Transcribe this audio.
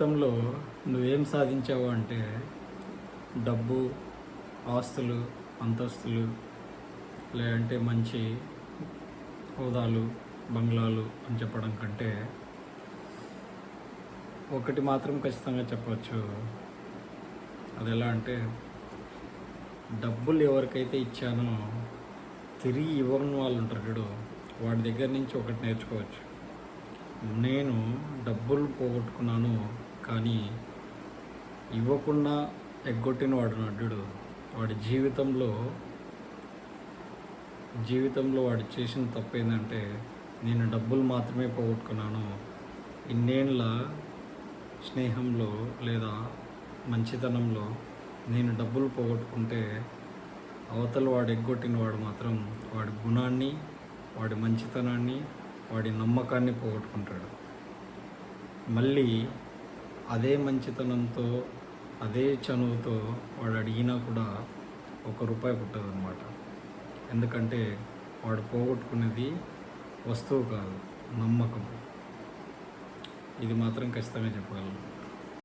జీవితంలో నువ్వేం సాధించావు అంటే డబ్బు ఆస్తులు అంతస్తులు లేదంటే మంచి హోదాలు బంగ్లాలు అని చెప్పడం కంటే ఒకటి మాత్రం ఖచ్చితంగా చెప్పవచ్చు అది ఎలా అంటే డబ్బులు ఎవరికైతే ఇచ్చానో తిరిగి ఇవ్వని వాళ్ళు ఉంటారు చూడు వాడి దగ్గర నుంచి ఒకటి నేర్చుకోవచ్చు. నేను డబ్బులు పోగొట్టుకున్నాను కానీ ఇవ్వకుండా ఎగ్గొట్టిన వాడు నడ్డు వాడి జీవితంలో జీవితంలో వాడు చేసిన తప్పు ఏంటంటే నేను డబ్బులు మాత్రమే పోగొట్టుకున్నాను. ఇన్నేళ్ళ స్నేహంలో లేదా మంచితనంలో నేను డబ్బులు పోగొట్టుకుంటే అవతల వాడు ఎగ్గొట్టిన వాడు మాత్రం వాడి గుణాన్ని వాడి మంచితనాన్ని వాడి నమ్మకాన్ని పోగొట్టుకుంటాడు. మళ్ళీ అదే మంచితనంతో అదే చనువుతో వాడు అడిగినా కూడా ఒక రూపాయి పుట్టదనమాట ఎందుకంటే వాడు పోగొట్టుకునేది వస్తువు కాదు నమ్మకం. ఇది మాత్రం ఖచ్చితంగా చెప్పగలను.